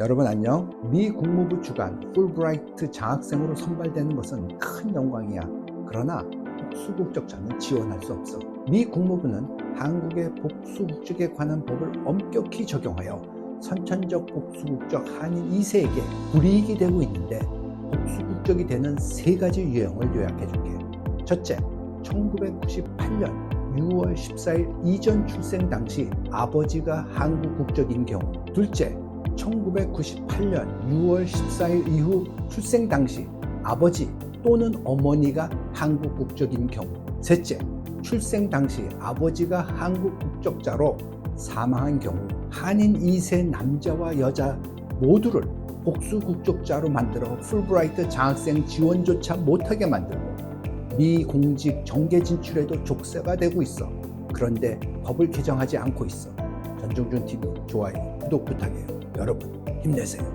여러분 안녕. 미 국무부 주관 풀브라이트 장학생으로 선발되는 것은 큰 영광이야. 그러나 복수국적자는 지원할 수 없어. 미 국무부는 한국의 복수국적에 관한 법을 엄격히 적용하여 선천적 복수국적 한인 2세에게 불이익이 되고 있는데 복수국적이 되는 세 가지 유형을 요약해 줄게. 첫째, 1998년 6월 14일 이전 출생 당시 아버지가 한국 국적인 경우. 둘째, 1998년 6월 14일 이후 출생 당시 아버지 또는 어머니가 한국 국적인 경우. 셋째, 출생 당시 아버지가 한국 국적자로 사망한 경우 한인 2세 남자와 여자 모두를 복수 국적자로 만들어 풀브라이트 장학생 지원조차 못하게 만들고 미 공직 정계 진출에도 족쇄가 되고 있어. 그런데 법을 개정하지 않고 있어. 전종준 TV 좋아요, 구독 부탁해요. 여러분 힘내세요.